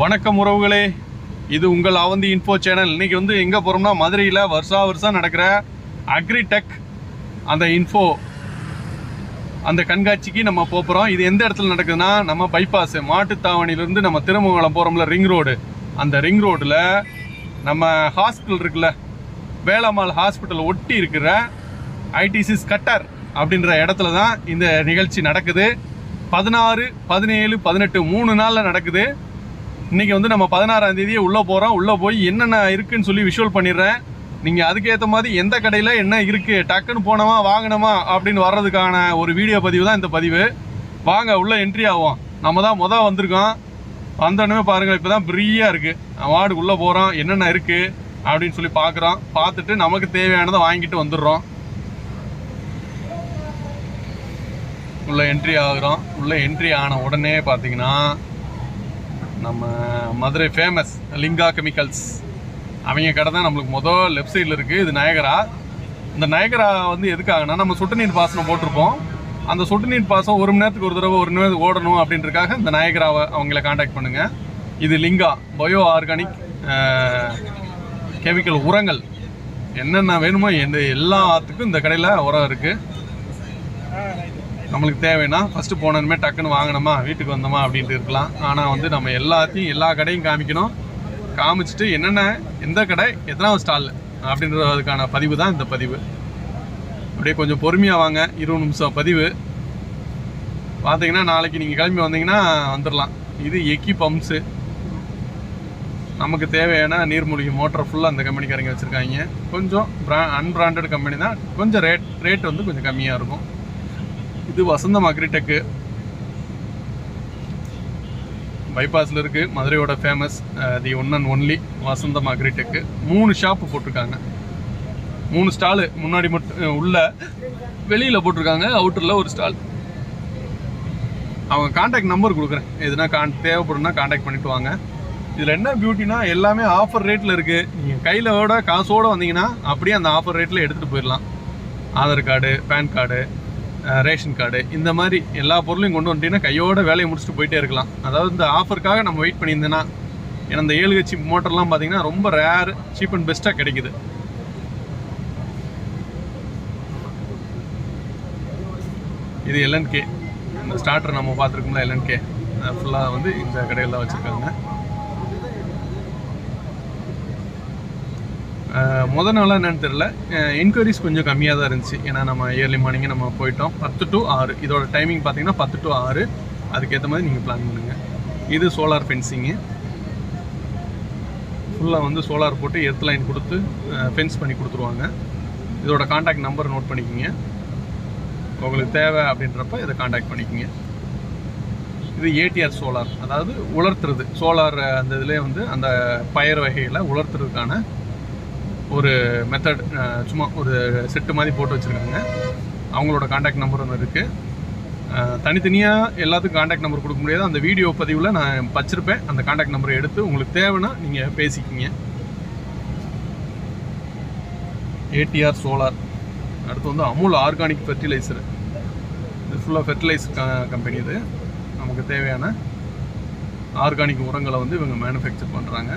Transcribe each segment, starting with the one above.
வணக்கம் உறவுகளே. இது உங்கள் அவந்தி இன்ஃபோ சேனல் இன்றைக்கி வந்து எங்கே போகிறோம்னா மதுரையில் வருஷா வருஷம் நடக்கிற அக்ரிடெக் அந்த இன்ஃபோ அந்த கண்காட்சிக்கு நம்ம போகிறோம் இது எந்த இடத்துல நடக்குதுன்னா நம்ம பைபாஸ் மாட்டுத்தாவணிலேருந்து நம்ம திருமங்கலம் போகிறோம்ல ரிங் ரோடு அந்த ரிங் ரோட்டில் நம்ம ஹாஸ்பிட்டல் இருக்குல்ல வேளாமால் ஹாஸ்பிட்டல் ஒட்டி இருக்கிற ஐடிசிஸ் கட்டர் அப்படின்ற இடத்துல தான் இந்த நிகழ்ச்சி நடக்குது. பதினாறு பதினேழு பதினெட்டு மூணு நாளில் நடக்குது. இன்னைக்கு வந்து நம்ம பதினாறாம் தேதியே உள்ளே போகிறோம் உள்ளே போய் என்னென்ன இருக்குன்னு சொல்லி விஷுவல் பண்ணிடுறேன். நீங்கள் அதுக்கேற்ற மாதிரி எந்த கடையில் என்ன இருக்குது டக்குன்னு போனோமா வாங்கினோமா அப்படின்னு வர்றதுக்கான ஒரு வீடியோ பதிவு தான் இந்த பதிவு. வாங்க உள்ளே என்ட்ரி ஆகும் நம்ம தான் மொதல் வந்திருக்கோம். வந்தோடனே பாருங்கள் இப்போ தான் ஃப்ரீயாக இருக்குது வார்டு உள்ளே போகிறோம் என்னென்ன இருக்குது அப்படின்னு சொல்லி பார்க்குறோம் பார்த்துட்டு நமக்கு தேவையானதை வாங்கிட்டு வந்துடுறோம். உள்ள என்ட்ரி ஆகுறோம். உள்ள என்ட்ரி ஆன உடனே பார்த்தீங்கன்னா நம்ம மதுரை ஃபேமஸ் லிங்கா கெமிக்கல்ஸ் அவங்க கடை தான் நம்மளுக்கு மொதல் லெஃப்ட் சைடில் இருக்குது இது நயகரா. இந்த நயகரா வந்து எதுக்காகனா நம்ம சொட்டு நீர் பாசனம் போட்டிருப்போம். அந்த சொட்டு நீர் பாசம் ஒரு மணி நேரத்துக்கு ஒரு தடவை ஒரு நேரம் ஓடணும் அப்படின்றதுக்காக இந்த நயகராவை அவங்கள காண்டாக்ட் பண்ணுங்கள் இது லிங்கா பயோ ஆர்கானிக் கெமிக்கல் உரங்கள். என்னென்ன வேணுமோ எந்த எல்லாத்துக்கும் இந்த கடையில் உரம் இருக்குது நம்மளுக்கு தேவைன்னா ஃபஸ்ட்டு போனதுமே டக்குன்னு வாங்கினோமா வீட்டுக்கு வந்தோமா அப்படின்ட்டு இருக்கலாம். ஆனால் வந்து நம்ம எல்லாத்தையும் எல்லா கடையும் காமிக்கணும். காமிச்சிட்டு என்னென்ன எந்த கடை எத்தனாவது ஸ்டால் அப்படின்றதுக்கான பதிவு தான் இந்த பதிவு. அப்படியே கொஞ்சம் பொறுமையாக வாங்க இருபது நிமிஷம் பதிவு. பார்த்தீங்கன்னா நாளைக்கு நீங்கள் கிளம்பி வந்தீங்கன்னா வந்துடலாம் இது எக்கி பம்ப்ஸு நமக்கு தேவையான நீர்மூழ்கி மோட்டர் ஃபுல்லாக அந்த கம்பெனிக்காரங்க வச்சுருக்காங்க. கொஞ்சம் ப்ரா அன்பிராண்டட் கம்பெனி தான். கொஞ்சம் ரேட் ரேட் வந்து கொஞ்சம் கம்மியாக இருக்கும். இது வசந்தம் அக்ரிடெக்கு. பைபாஸில் இருக்குது மதுரையோட famous the one and only Vasantham agritech. மூணு ஷாப்பு போட்டிருக்காங்க. மூணு ஸ்டாலு முன்னாடி மட்டும் உள்ள வெளியில் போட்டிருக்காங்க அவுட்டரில் ஒரு ஸ்டால் அவங்க காண்டாக்ட் நம்பர் கொடுக்குறேன். எதுனா கான் தேவைப்படுனா காண்டாக்ட் பண்ணிட்டு வாங்க. இதில் என்ன பியூட்டினா எல்லாமே ஆஃபர் ரேட்டில் இருக்குது நீங்கள் கையிலோட காசோடு வந்தீங்கன்னா அப்படியே அந்த ஆஃபர் ரேட்டில் எடுத்துகிட்டு போயிடலாம். Aadhaar card pan card ration card இந்த மாதிரி எல்லா பொருளையும் கொண்டு வந்துட்டீங்கன்னா கையோட வேலையை முடிச்சுட்டு போயிட்டே இருக்கலாம். அதாவது இந்த ஆஃபருக்காக நம்ம வெயிட் பண்ணியிருந்தேன்னா ஏன்னா இந்த ஏழு கட்சி மோட்டர்லாம் பார்த்தீங்கன்னா ரொம்ப ரேர் சீப் அண்ட் பெஸ்ட்டாக கிடைக்குது. இது எல்என்கே இந்த ஸ்டார்டர் நம்ம பார்த்துருக்கோம்ல எல்என்கே ஃபுல்லாக வந்து இந்த கடையில் தான் வச்சுருக்காங்க. முத நாளாக என்னென்னு தெரில என்கொயரிஸ் கொஞ்சம் கம்மியாக தான் இருந்துச்சு. ஏன்னா நம்ம இயர்லி மார்னிங்கே நம்ம போயிட்டோம். பத்து டு ஆறு. இதோட டைமிங் பார்த்தீங்கன்னா பத்து டு ஆறு. அதுக்கேற்ற மாதிரி நீங்கள் பிளான் பண்ணுங்கள் இது சோலார் ஃபென்சிங்கு ஃபுல்லாக வந்து சோலார் போட்டு எர்த் லைன் கொடுத்து ஃபென்ஸ் பண்ணி கொடுத்துருவாங்க. இதோட காண்டாக்ட் நம்பர் நோட் பண்ணிக்கோங்க. உங்களுக்கு தேவை அப்படின்றப்ப இதை காண்டாக்ட் பண்ணிக்கோங்க. இது ஏடிஆர் சோலார் அதாவது உலர்த்துறது. சோலார் அந்த இதுலேயே வந்து அந்த பயிர் வகைகளை உலர்த்துறதுக்கான ஒரு மெத்தட் சும்மா ஒரு செட்டு மாதிரி போட்டு வச்சுருக்காங்க. அவங்களோட காண்டாக்ட் நம்பர் ஒன்று இருக்குது தனித்தனியாக எல்லாத்துக்கும் காண்டாக்ட் நம்பர் கொடுக்க முடியாது. அந்த வீடியோ பதிவில் நான் வச்சுருப்பேன் அந்த காண்டாக்ட் நம்பரை எடுத்து உங்களுக்கு தேவைன்னா நீங்கள் பேசிக்கிங்க. ஏடிஆர் சோலார் அடுத்து வந்து அமுல் ஆர்கானிக் ஃபெர்டிலைசர் இது ஃபுல்லாக ஃபெர்டிலைசர் கம்பெனி இது. நமக்கு தேவையான ஆர்கானிக் உரங்களை வந்து இவங்க மேனுஃபேக்சர் பண்ணுறாங்க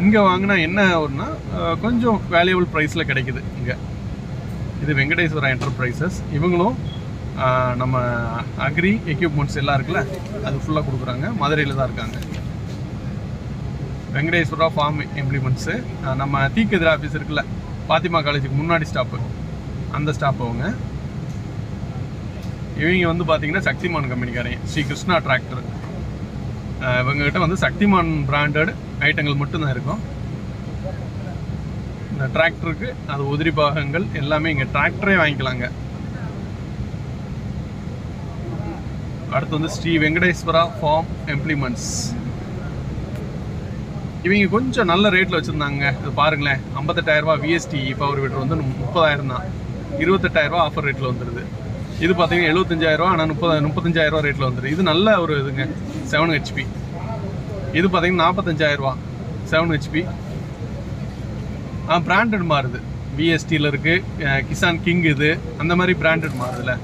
இங்கே வாங்கினா என்ன ஆகும்னா கொஞ்சம் வேல்யூபிள் ப்ரைஸில் கிடைக்குது இங்கே. இது வெங்கடேஸ்வரா என்டர்பிரைசஸ் இவங்களும் நம்ம அக்ரி எக்யூப்மெண்ட்ஸ் எல்லாம் இருக்குல்ல அது ஃபுல்லாக கொடுக்குறாங்க. மதுரையில் தான் இருக்காங்க. வெங்கடேஸ்வரா ஃபார்ம் இம்ப்ளிமெண்ட்ஸு நம்ம தீக்கதிர ஆஃபீஸ் இருக்குல்ல பாத்திமா காலேஜுக்கு முன்னாடி ஸ்டாப்பு அந்த ஸ்டாப் அவங்க. இவங்க வந்து பார்த்தீங்கன்னா சக்திமான் கம்பெனிக்காரங்க ஸ்ரீ கிருஷ்ணா டிராக்டர் இவங்ககிட்ட வந்து சக்திமான் பிராண்டட் ஐட்டங்கள் மட்டும்தான் இருக்கும். இந்த டிராக்டருக்கு அது உதிரி பாகங்கள் எல்லாமே இங்கே டிராக்டரே வாங்கிக்கலாங்க. அடுத்து வந்து ஸ்ரீ வெங்கடேஸ்வரா ஃபார்ம் எம்ப்ளிமெண்ட்ஸ் இவங்க கொஞ்சம் நல்ல ரேட்டில் வச்சுருந்தாங்க. இது பாருங்களேன் ஐம்பத்தெட்டாயிரரூபா விஎஸ்டி பவர் வீட்டர் வந்து முப்பதாயிரம் தான். இருபத்தெட்டாயிரரூபா ஆஃபர் ரேட்டில் வந்துடுது இது பார்த்தீங்கன்னா எழுபத்தஞ்சாயிரரூபா ஆனால் முப்பது முப்பத்தஞ்சாயிரரூபா ரேட்டில் வந்துடுது இது நல்ல ஒரு இதுங்க செவன் ஹெச்பி இது பார்த்தீங்கன்னா நாற்பத்தஞ்சாயிரரூவா செவன் ஹெச்பி ஆ பிராண்டட் மாறுது. பிஎஸ்டியில் இருக்குது கிசான் கிங் இது. அந்த மாதிரி பிராண்டட் மாறுதுல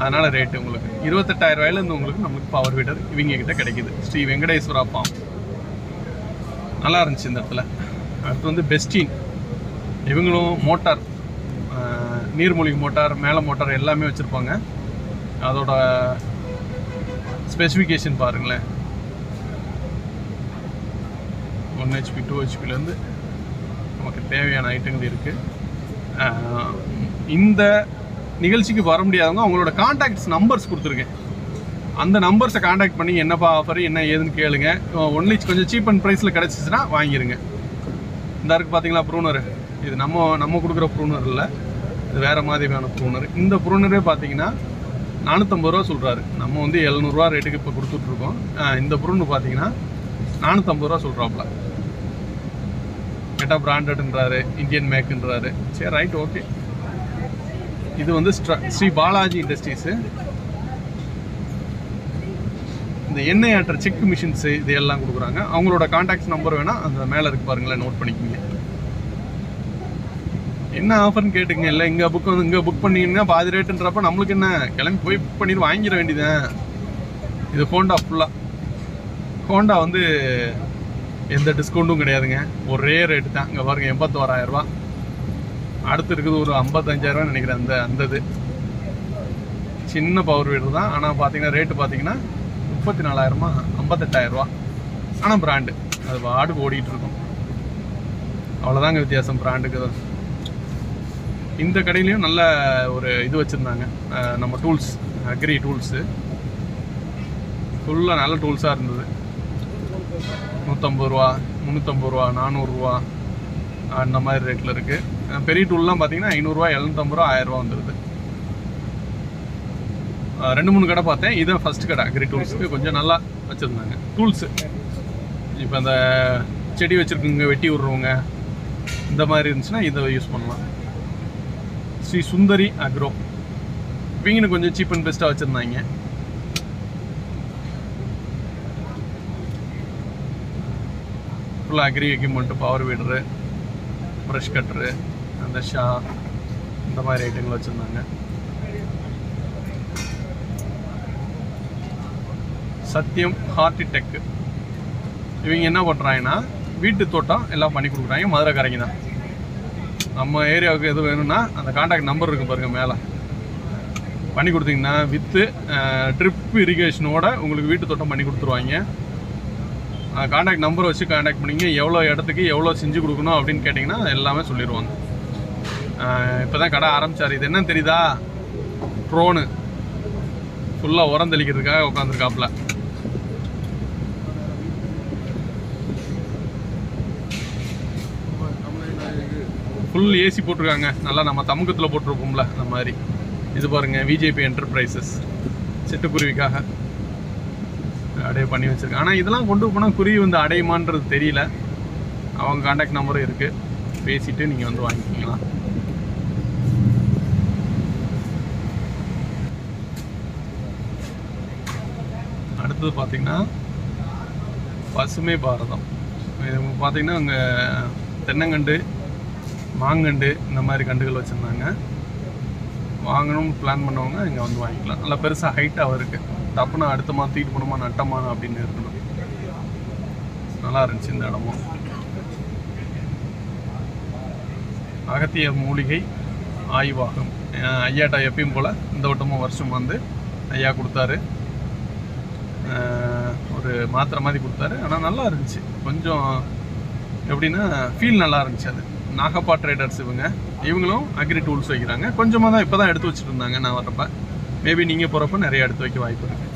அதனால் ரேட்டு உங்களுக்கு. இருபத்தெட்டாயிரம் ரூபாயிலேருந்து உங்களுக்கு நம்மளுக்கு பவர் வீடர் இவங்க கிட்ட கிடைக்குது. ஸ்ரீ வெங்கடேஸ்வரா பாம் நல்லா இருந்துச்சு இந்த இடத்துல. அடுத்து வந்து பெஸ்டின் இவங்களும் மோட்டார். நீர்மூழ்கி மோட்டார் மேலே மோட்டார் எல்லாமே வச்சுருப்பாங்க. அதோட ஸ்பெசிஃபிகேஷன் பாருங்களேன். ஒன் ஹெச்பி டூ ஹெச்பிலேருந்து நமக்கு தேவையான ஐட்டங்கள் இருக்குது இந்த நிகழ்ச்சிக்கு வர முடியாதவங்க அவங்களோட காண்டாக்ட்ஸ் நம்பர்ஸ் கொடுத்துருக்கேன். அந்த நம்பர்ஸை காண்டாக்ட் பண்ணி என்னப்பா ஆஃபர் என்ன ஏதுன்னு கேளுங்க. ஒன்லி கொஞ்சம் சீப் அண்ட் ப்ரைஸில் கிடச்சிச்சின்னா வாங்கிருங்க. இந்த இருக்கு பார்த்தீங்களா ப்ரூனர் இது நம்ம நம்ம கொடுக்குற ப்ரூனர் இல்லை. இது வேறு மாதிரியான ப்ரூனர் இந்த ப்ரூனரே பார்த்தீங்கன்னா நானூற்றம்பது ரூபா சொல்கிறாரு நம்ம வந்து எழுநூறுவா ரேட்டுக்கு இப்போ கொடுத்துட்ருக்கோம் இந்த ப்ரூன்னு பார்த்தீங்கன்னா நானூற்றம்பது ரூபா சொல்கிறாப்புல கேட்டால் பிராண்டட்ன்றாரு இந்தியன் மேக்குன்றாரு சரி ரைட் ஓகே இது வந்து ஸ்ரீ பாலாஜி இண்டஸ்ட்ரீஸு இந்த எண்ணெய் ஆட்டுற செக் மிஷின்ஸு இது எல்லாம் கொடுக்குறாங்க. அவங்களோட காண்டாக்ட் நம்பர் வேணால் அந்த மேலே இருக்கு பாருங்களேன் நோட் பண்ணிக்கோங்க. என்ன ஆஃபர்னு கேட்டுங்க இல்லை இங்கே புக் வந்து இங்கே புக் பண்ணீங்கன்னா பாதி ரேட்டுன்றப்ப நம்மளுக்கு என்ன? கிளம்பி போய் புக் பண்ணிட்டு வாங்கிட வேண்டியதுதான். இது ஹோண்டா ஃபுல்லாக ஹோண்டா வந்து எந்த டிஸ்கவுண்ட்டும் கிடையாதுங்க. ஒரே ரேட்டு தான். இங்கே பாருங்கள் எண்பத்தோராயிரம் அடுத்து இருக்குது ஒரு ஐம்பத்தஞ்சாயிரரூவா நினைக்கிறேன் அந்த அந்த இது. சின்ன பவர் வீடு தான். ஆனால் பார்த்தீங்கன்னா ரேட்டு பார்த்தீங்கன்னா முப்பத்தி நாலாயிரமா ஐம்பத்தெட்டாயிரரூவா ஆனால் பிராண்டு அது பாட்டுக்கு ஓடிக்கிட்டு இருக்கும். அவ்வளோதாங்க வித்தியாசம் பிராண்டுக்கு தான் இந்த கடையிலையும் நல்ல ஒரு இது வச்சுருந்தாங்க. நம்ம டூல்ஸ் அக்ரி டூல்ஸு ஃபுல்லாக நல்ல டூல்ஸாக இருந்தது. நூற்றம்பது ரூபா முந்நூற்றம்பது ரூபா நானூறுரூவா அந்த மாதிரி ரேட்டில் இருக்குது பெரிய டூல்லாம் பார்த்தீங்கன்னா ஐநூறுரூவா எழுநூத்தம்பது ரூபா ஆயிரரூவா வந்துடுது ரெண்டு மூணு கடை பார்த்தேன். இதுதான் ஃபர்ஸ்ட் கடை அக்ரி டூல்ஸுக்கு கொஞ்சம் நல்லா வச்சுருந்தாங்க. டூல்ஸு இப்போ அந்த செடி வச்சுருக்குங்க வெட்டி விட்றவங்க இந்த மாதிரி இருந்துச்சுன்னா இதை யூஸ் பண்ணலாம். ஸ்ரீ சுந்தரி அக்ரோ. இவங்க கொஞ்சம் சீப் அண்ட் பெஸ்ட்டாக வச்சுருந்தாங்க. ஃபுல்லாக agri equipment power weeder brush cutter அந்த ஷா இந்த மாதிரி ஐட்டங்கள் வச்சுருந்தாங்க. சத்யம் ஹார்டிடெக் இவங்க என்ன பண்ணுறாங்கன்னா வீட்டு தோட்டம் எல்லாம் பண்ணி கொடுக்குறாங்க மதுரை கரைக்கு தான். நம்ம ஏரியாவுக்கு எது வேணும்னா அந்த காண்டாக்ட் நம்பர் இருக்கு பாருங்க மேலே. பண்ணி கொடுத்தீங்கன்னா வித்து ட்ரிப் இரிகேஷனோட உங்களுக்கு வீட்டு தோட்டம் பண்ணி கொடுத்துருவாங்க. காண்டாக்ட் நம்பர் வச்சு காண்டாக்ட் பண்ணிங்க. எவ்வளோ இடத்துக்கு எவ்வளோ செஞ்சு கொடுக்கணும் அப்படின்னு கேட்டிங்கன்னா எல்லாமே சொல்லிடுவாங்க. இப்போ தான் கடை ஆரம்பிச்சார். இது என்னன்னு தெரியுதா? ட்ரோனு ஃபுல்லாக உரம் தெளிக்கிறதுக்காக உட்காந்துருக்காப்புல ஃபுல் ஏசி போட்டிருக்காங்க. நல்லா நம்ம தமுகத்தில் போட்டிருப்போம்ல அந்த மாதிரி. இது பாருங்கள் விஜேபி என்டர்பிரைசஸ் சிட்டுக்குருவிக்காக. அடைய பண்ணி வச்சுருக்கேன். ஆனால் இதெல்லாம் கொண்டு போனால் குருவி வந்து அடையுமான்றது தெரியல. அவங்க காண்டாக்ட் நம்பரும் இருக்குது பேசிட்டு நீங்கள் வந்து வாங்கிக்கலாம் அடுத்தது பார்த்திங்கன்னா பசுமை பாரதம். இது பார்த்தீங்கன்னா அங்கே தென்னங்கண்டு மாங்கண்டு இந்த மாதிரி கண்டுகள் வச்சுருந்தாங்க. வாங்கணும்னு பிளான் பண்ணவங்க இங்கே வந்து வாங்கிக்கலாம். நல்லா பெருசாக ஹைட்டாக இருக்குது டப்புனா அடுத்த மாதம் தூக்கிட்டு போனோமா நட்டமா அப்படின்னு இருக்கணும் நல்லா இருந்துச்சு இந்த இடமும். அகத்திய மூலிகை ஆய்வாகம். ஐயாட்டா எப்பயும் போல் இந்த வட்டமும் வருஷம் வந்து ஐயா கொடுத்தாரு. ஒரு மாத்திரை மாதிரி கொடுத்தாரு. ஆனால் நல்லா இருந்துச்சு. கொஞ்சம் எப்படின்னா ஃபீல் நல்லா இருந்துச்சு அது. நாகப்பா ட்ரேடர்ஸ் இவங்க. இவங்களும் அக்ரி டூல்ஸ் வைக்கிறாங்க. கொஞ்சமாக தான் இப்போ தான் எடுத்து வச்சுட்டு இருந்தாங்க நான் வரப்போ மேபி நீங்கள் போகிறப்ப நிறைய எடுத்து வைக்க வாய்ப்பு இருக்குது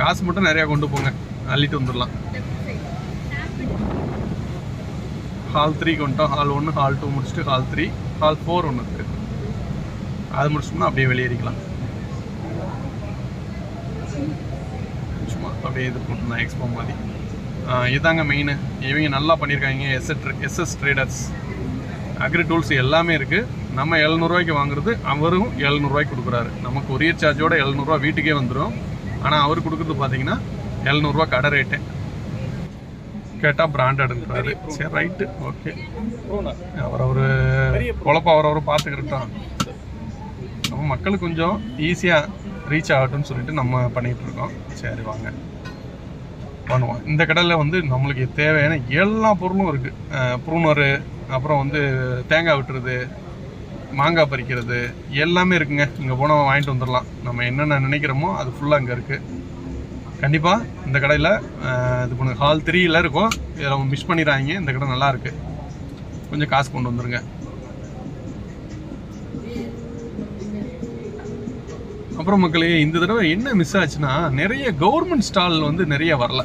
காசு மட்டும் நிறையா கொண்டு போங்க. அள்ளிட்டு வந்துடலாம். ஹால் த்ரீ கொண்டோம். ஹால் ஒன்று ஹால் டூ முடிச்சுட்டு ஹால் த்ரீ ஹால் ஃபோர் ஒன்று இருக்குது அது முடிச்சோம்னா அப்படியே வெளியேறிக்கலாம் சும்மா அப்படியே இது போட்டுருந்தேன் எக்ஸ்போ மாதிரி. இதாங்க மெயின் இவங்க நல்லா பண்ணியிருக்காங்க SS SS traders agri tools எல்லாமே இருக்குது நம்ம எழுநூறுவாய்க்கு வாங்குறது அவரும் எழுநூறுவாய்க்கு கொடுக்குறாரு. நம்ம கொரியர் சார்ஜோட எழுநூறுவா வீட்டுக்கே வந்துடும் ஆனால் அவர் கொடுக்குறது பார்த்தீங்கன்னா எழுநூறுவா கடை ரேட்டு கேட்டால் பிராண்டட்ன்றாரு சரி ரைட்டு ஓகே அவர் அவர் பொழப்ப அவர் அவர் பார்த்துக்கிட்டோம் நம்ம மக்களுக்கு கொஞ்சம் ஈஸியாக ரீச் ஆகட்டும்னு சொல்லிட்டு நம்ம பண்ணிகிட்டு இருக்கோம். சரி வாங்க. பண்ணுவோம். இந்த கடையில் வந்து நம்மளுக்கு தேவையான எல்லா பொருளும் இருக்குது ப்ரூனரு அப்புறம் வந்து தேங்காய் விட்டுறது மாங்காய் பறிக்கிறது எல்லாமே இருக்குங்க. இங்கே போனால் வாங்கிட்டு வந்துடலாம் நம்ம என்னென்ன நினைக்கிறோமோ அது ஃபுல்லாக அங்கே இருக்குது கண்டிப்பாக இந்த கடையில் இது பண்ணுங்க ஹால் த்ரீயில் இருக்கும். இதில் மிஸ் பண்ணிடுறாங்க இந்த கடை நல்லாயிருக்கு கொஞ்சம் காசு கொண்டு வந்துருங்க. அப்புறம் மக்களே இந்த தடவை என்ன மிஸ் ஆச்சுன்னா நிறைய கவர்மெண்ட் ஸ்டால் வந்து நிறைய வரல.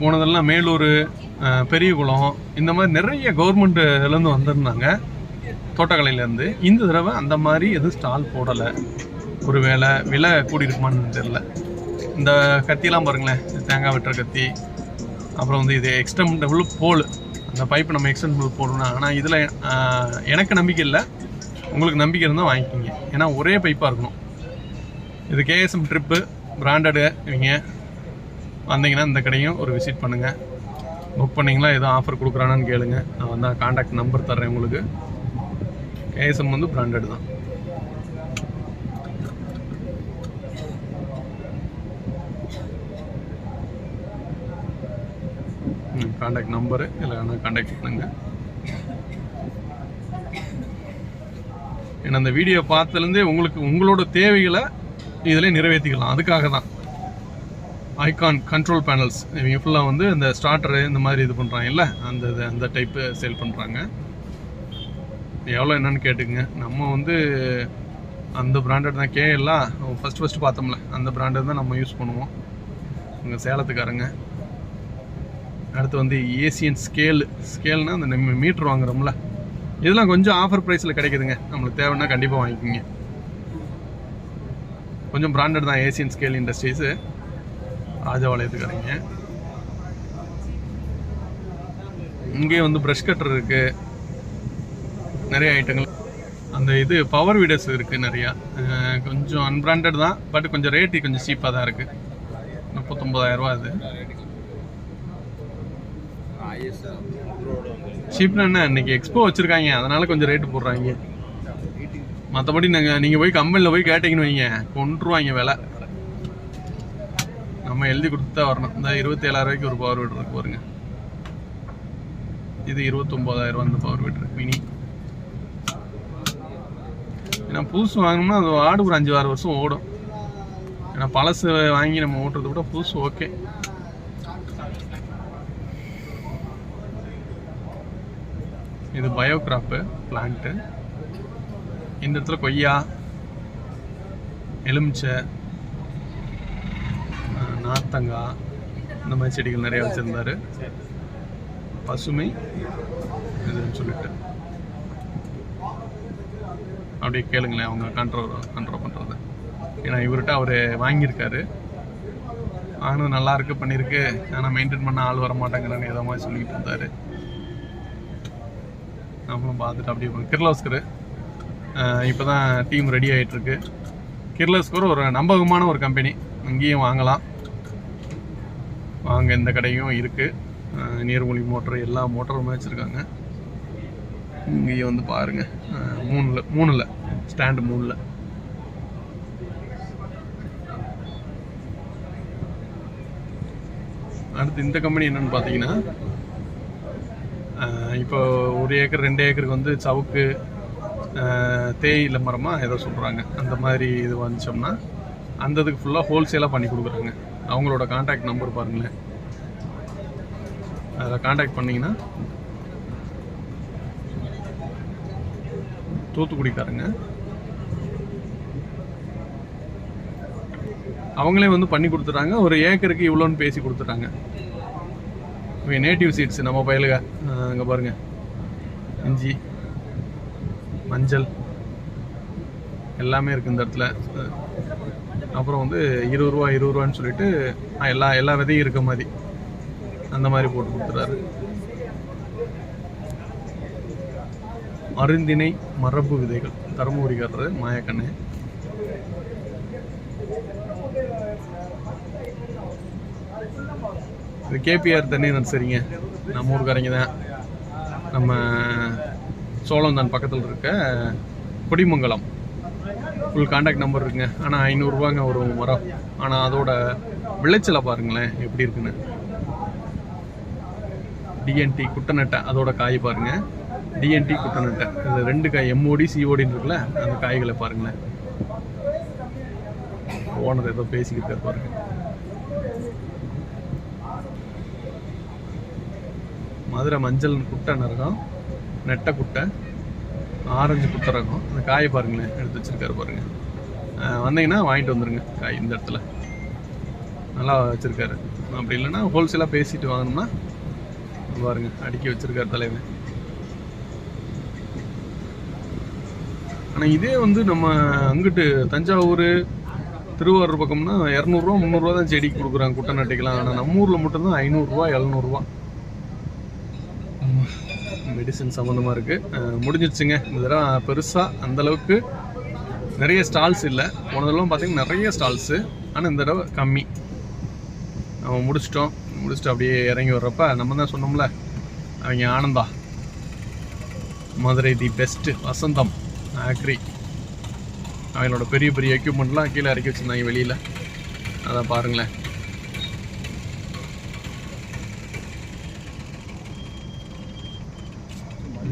போனதெல்லாம் மேலூர் பெரியகுளம் இந்த மாதிரி நிறைய கவர்மெண்ட்லேருந்து வந்திருந்தாங்க தோட்டக்கலையிலேருந்து. இந்த தடவை அந்த மாதிரி எதுவும் ஸ்டால் போடலை. ஒருவேளை விலை கூடியிருக்குமான்னு தெரில இந்த கத்திலாம் பாருங்களேன் தேங்காய் வெட்டுற கத்தி அப்புறம் வந்து இது எக்ஸ்டெண்டபிள் போல். அந்த பைப்பை நம்ம எக்ஸ்டெண்டபிள் போடணும் ஆனால் இதில் எனக்கு நம்பிக்கை இல்லை. உங்களுக்கு நம்பிக்கை இருந்தால் வாங்கிக்கிங்க. ஏன்னா ஒரே பைப்பாக இருக்கணும். இது கேஎஸ்எம் ட்ரிப்பு பிராண்டடு இவங்க வந்தீங்கன்னா இந்த கடையும் ஒரு விசிட் பண்ணுங்கள் புக் பண்ணிங்களா எதுவும் ஆஃபர் கொடுக்குறானான்னு கேளுங்க. நான் வந்து காண்டாக்ட் நம்பர் தர்றேன் உங்களுக்கு. கேஎஸ்எம் வந்து பிராண்டட் தான். காண்டாக்ட் நம்பரு இல்லை வேணால் காண்டாக்ட் பண்ணுங்கள் ஏன்னா அந்த வீடியோ பார்த்ததுலேருந்தே உங்களுக்கு உங்களோட தேவைகளை இதில் நிறைவேற்றிக்கலாம் அதுக்காக தான் ஐகான் கண்ட்ரோல் பேனல்ஸ் இவங்க ஃபுல்லாக வந்து இந்த ஸ்டார்டரு இந்த மாதிரி இது பண்ணுறாங்கல்ல அந்த இது அந்த டைப்பு சேல் பண்ணுறாங்க எவ்வளோ என்னன்னு கேட்டுக்குங்க. நம்ம வந்து அந்த பிராண்டட் தான். கேஎல்லாம் ஃபஸ்ட் ஃபஸ்ட்டு பார்த்தோம்ல. அந்த பிராண்டட் தான் நம்ம யூஸ் பண்ணுவோம். இங்கே சேலத்துக்காரங்க. அடுத்து வந்து ஏசியன் ஸ்கேல் ஸ்கேல்னால் அந்த நம்ம மீட்ரு வாங்குறோம்ல. இதெல்லாம் கொஞ்சம் ஆஃபர் ப்ரைஸில் கிடைக்குதுங்க. நம்மளுக்கு தேவைன்னா கண்டிப்பாக வாங்கிக்கோங்க. கொஞ்சம் பிராண்டட் தான் ஏசியன் ஸ்கேல் இண்டஸ்ட்ரீஸு ராஜபாளையத்துக்காரங்க. இங்கேயே வந்து ப்ரஷ் கட்டர் இருக்குது நிறைய ஐட்டங்கள் அந்த இது பவர் வீடர்ஸ் இருக்குது நிறையா. கொஞ்சம் அன்பிராண்டட் தான் பட் கொஞ்சம் ரேட்டு கொஞ்சம் சீப்பாக தான் இருக்குது முப்பத்தொம்பதாயிரரூவா அது. சீப்னா என்ன? இன்னைக்கு எக்ஸ்போ வச்சிருக்காங்க. அதனால கொஞ்சம் ரேட்டு போடுறாங்க. மற்றபடி நாங்கள் நீங்கள் போய் கம்பெனியில் போய் கேட்டிங்கன்னு வைங்க. கொண்டுருவாங்க விலை. நம்ம எழுதி கொடுத்து தான் வரணும். இந்த இருபத்தி ஏழாயிரம் ஒரு பவர் வீடர் இருக்கு பாருங்க. இது இருபத்தொம்போதாயிரம் ரூபா அந்த பவர் வீடர் மினி ஏன்னா புதுசு வாங்கினோம்னா அது ஆடு ஒரு அஞ்சு ஆறு வருஷம் ஓடும். ஏன்னா பழசு வாங்கி நம்ம ஓட்டுறதை விட புதுசு ஓகே இது பயோகிராப்பு பிளான்ட்டு இந்த இடத்துல கொய்யா எலுமிச்சை நாத்தங்காய் இந்த மாதிரி செடிகள் நிறைய வச்சுருந்தார். பசுமை இதுன்னு சொல்லிட்டு. அப்படியே கேளுங்களேன் அவங்க கண்ட்ரோல் கண்ட்ரோல் பண்ணுறது ஏன்னா இவர்கிட்ட அவர் வாங்கியிருக்காரு. ஆனது நல்லா இருக்கு பண்ணியிருக்கு. ஆனால் மெயின்டைன் பண்ண ஆள் வர மாட்டேங்கிறேன்னு ஏதோ மாதிரி சொல்லிக்கிட்டு இருந்தார். நம்மளும் பார்த்துட்டு அப்படியே போனோம். கிர்லோஸ்கர் இப்போ தான் டீம் ரெடி ஆகிட்டுருக்கு கிர்லோஸ்கர் ஒரு நம்பகமான ஒரு கம்பெனி அங்கேயும் வாங்கலாம். வாங்க இந்த கடையும் இருக்குது நீர்மொழி மோட்டர் எல்லா மோட்டருமே வச்சுருக்காங்க. இங்கேயும் வந்து பாருங்கள் மூணில் மூணில். ஸ்டாண்டு மூணில். அடுத்து இந்த கம்பெனி என்னன்னு பார்த்தீங்கன்னா இப்போ ஒரு ஏக்கர் ரெண்டு ஏக்கருக்கு வந்து சவுக்கு தேயில தேயிலை ஏதோ சொல்கிறாங்க அந்த மாதிரி இது வந்துச்சோம்னா அந்த இதுக்கு ஃபுல்லாக ஹோல்சேலாக பண்ணி கொடுக்குறாங்க. அவங்களோட காண்டாக்ட் நம்பர் பாருங்களேன். அதில் காண்டாக்ட் பண்ணிங்கன்னா தூத்துக்குடிக்காரங்க அவங்களே வந்து பண்ணி கொடுத்துட்றாங்க. ஒரு ஏக்கருக்கு இவ்வளோன்னு பேசி கொடுத்துட்றாங்க. நேட்டிவ் சீட்ஸ் நம்ம பயலுக அங்கே பாருங்கள் இஞ்சி மஞ்சள் எல்லாமே இருக்குது இந்த இடத்துல அப்புறம் வந்து இருபது ரூபா இருபது ரூபான்னு சொல்லிட்டு எல்லா எல்லா விதையும் இருக்க மாதிரி அந்த மாதிரி போட்டு கொடுத்துறாரு அருந்திணை மரபு விதைகள் தருமபுரிக்காரர் மாயக்கண்ணு இது கேபிஆர் தண்ணி நர்சரிங்க. நம்ம ஊருக்காரங்க தான். நம்ம சோழந்தான் பக்கத்தில் இருக்க கொடிமங்கலம். ஃபுல் காண்டாக்ட் நம்பர் இருக்குங்க. ஆனால் ஐநூறுரூவாங்க ஒரு மரம். ஆனால் அதோட விளைச்சலை பாருங்களேன் எப்படி இருக்குன்னு. டிஎன்டி குட்டநட்டை அதோட காய் பாருங்கள் டிஎன்டி குட்டநட்டை. இது ரெண்டு காய் எம்ஓடி சிஓடின்னு இருக்குல்ல அந்த காய்களை பாருங்களேன். ஓனர் ஏதோ பேசிக்கிட்டு பாருங்கள் மதுரை மஞ்சள் குட்டை இருக்கும் நெட்டை குட்டை ஆரஞ்சு குட்டை ரகம். அந்த காய் பாருங்களேன் எடுத்து வச்சிருக்காரு பாருங்கள் வந்தீங்கன்னா வாங்கிட்டு வந்துடுங்க காய் இந்த இடத்துல. நல்லா வச்சுருக்காரு. அப்படி இல்லைன்னா ஹோல்சேலாக பேசிட்டு வாங்கினோம்னா பாருங்க அடுக்கி வச்சிருக்காரு தலைவன் ஆனால் இதே வந்து நம்ம அங்கிட்டு தஞ்சாவூர் திருவாரூர் பக்கம்னா இரநூறுவா முந்நூறுரூவா தான் செடிக்கு கொடுக்குறாங்க குட்டை நட்டிக்கலாம் ஆனால் நம்ம ஊரில் மட்டும்தான் ஐநூறுரூவா எழுநூறுவா. மெடிசன் சம்மந்தமாக இருக்குது முடிஞ்சிருச்சுங்க இந்த தடவை பெருசாக அந்தளவுக்கு நிறைய ஸ்டால்ஸ் இல்லை. போன தடவை பார்த்தீங்கன்னா நிறைய ஸ்டால்ஸு ஆனால் இந்த தடவை கம்மி. நம்ம முடிச்சிட்டோம். முடிச்சுட்டு அப்படியே இறங்கி வர்றப்ப நம்ம தான் சொன்னோம்ல அவங்க Ananda. Madurai the best Vasantham agri. அவங்களோட பெரிய பெரிய எக்யூப்மெண்ட்லாம் கீழே இறக்கி வச்சுருந்தாங்க வெளியில். அதை பாருங்களேன்.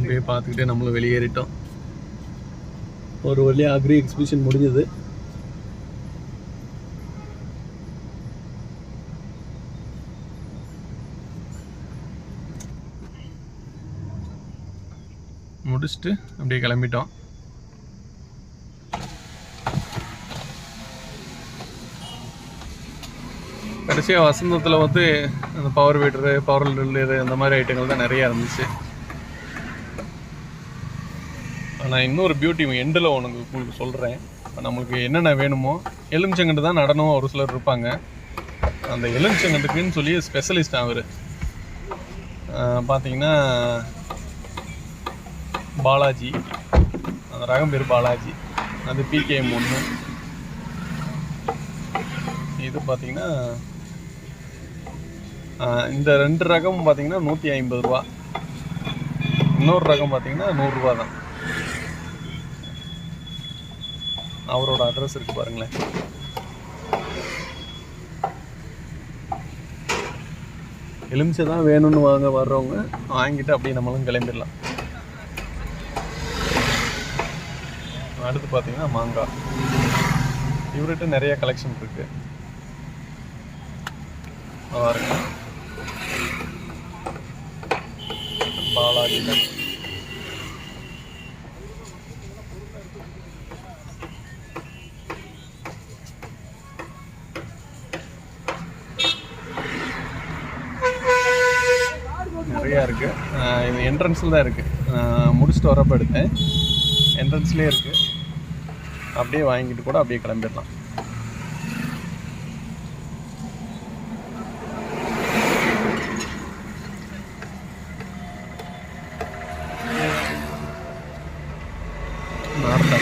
அப்படியே பார்த்துக்கிட்டே நம்மளும் வெளியேறிட்டோம். ஒரு வழியாக அக்ரி எக்ஸிபிஷன் முடிஞ்சது. முடிச்சுட்டு அப்படியே கிளம்பிட்டோம். கடைசியாக வசந்தத்தில் வந்து அந்த பவர் வீட்டரு பவர் ட்ரில்லரு அந்த மாதிரி ஐட்டங்கள் தான் நிறையா இருந்துச்சு. நான் இன்னொரு பியூட்டி எண்டில் உனக்கு உங்களுக்கு சொல்கிறேன் இப்போ நம்மளுக்கு என்னென்ன வேணுமோ எலுமிச்சங்கண்டு தான் நடனம் ஒரு சிலர் இருப்பாங்க. அந்த எலுமிச்சங்கண்டுக்குன்னு சொல்லி ஸ்பெஷலிஸ்ட் அவர். பார்த்தீங்கன்னா பாலாஜி. அந்த ரகம் பேர் பாலாஜி. அது பிகேஎம் ஒன்று இது பார்த்தீங்கன்னா இந்த ரெண்டு ரகம் பார்த்தீங்கன்னா நூற்றி ஐம்பது ரூபா. இன்னொரு ரகம் பார்த்தீங்கன்னா நூறுரூவா தான். அவரோட அட்ரஸ் இருக்கு பாருங்களேன். எலுமிச்சை தான் வேணும்னு வாங்க வர்றவங்க வாங்கிட்டு அப்படியே நம்மளும் கிளம்பிடலாம். அடுத்து பார்த்தீங்கன்னா மாங்காய் இவர்கிட்ட நிறைய கலெக்ஷன் இருக்கு. பாருங்க. பாலாஜி நிறையா இருக்குது இது என்ட்ரன்ஸில் தான் இருக்குது முடிச்சுட்டு வரப்போ எடுத்தேன். என்ட்ரன்ஸ்லேயே இருக்குது அப்படியே வாங்கிட்டு கூட அப்படியே கிளம்பிடலாம் நார்த்தா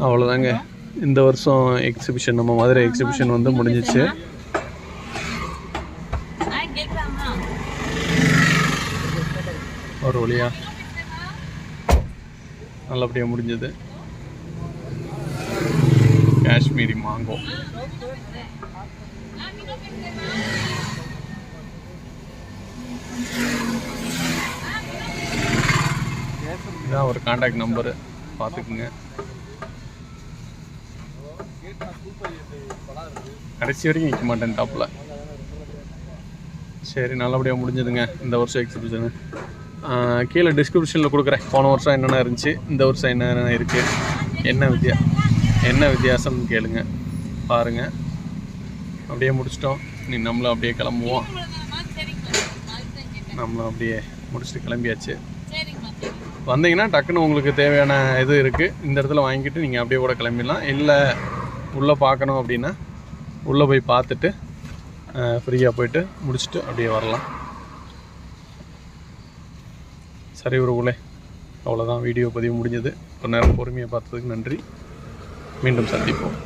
அவ்வளோதாங்க இந்த வருஷம் எக்ஸிபிஷன் நம்ம மதுரை எக்ஸிபிஷன் வந்து முடிஞ்சிச்சு. ஒரு வழியா. நல்லபடியாக முடிஞ்சது. காஷ்மீரி மாங்கோ. இதான் ஒரு காண்டாக்ட் நம்பரு பார்த்துக்குங்க. கடைசி வரைக்கும் நிற்க மாட்டேன் டாப்பில் சரி நல்லபடியாக முடிஞ்சதுங்க இந்த வருஷம் எக்ஸிபிஷனு கீழே டிஸ்கிரிப்ஷனில் கொடுக்குறேன். போன வருஷம் என்னென்ன இருந்துச்சு இந்த வருஷம் என்னென்ன இருக்குது என்ன வித்தியா என்ன வித்தியாசம்னு கேளுங்க. பாருங்கள் அப்படியே முடிச்சிட்டோம். நீ நம்மளும் அப்படியே கிளம்புவோம். நம்மளும் அப்படியே முடிச்சுட்டு கிளம்பியாச்சு. வந்தீங்கன்னா டக்குன்னு உங்களுக்கு தேவையான இது இருக்குது இந்த இடத்துல வாங்கிட்டு நீங்கள் அப்படியே கூட கிளம்பிடலாம். இல்லை உள்ளே பார்க்கணும் அப்படின்னா உள்ளே போய் பார்த்துட்டு ஃப்ரீயாக போயிட்டு முடிச்சுட்டு அப்படியே வரலாம். சரி உறவுகளே அவ்வளோதான் வீடியோ பதிவு முடிஞ்சது. ஒரு நேரம் பொறுமையை பார்த்ததுக்கு நன்றி. மீண்டும் சந்திப்போம்.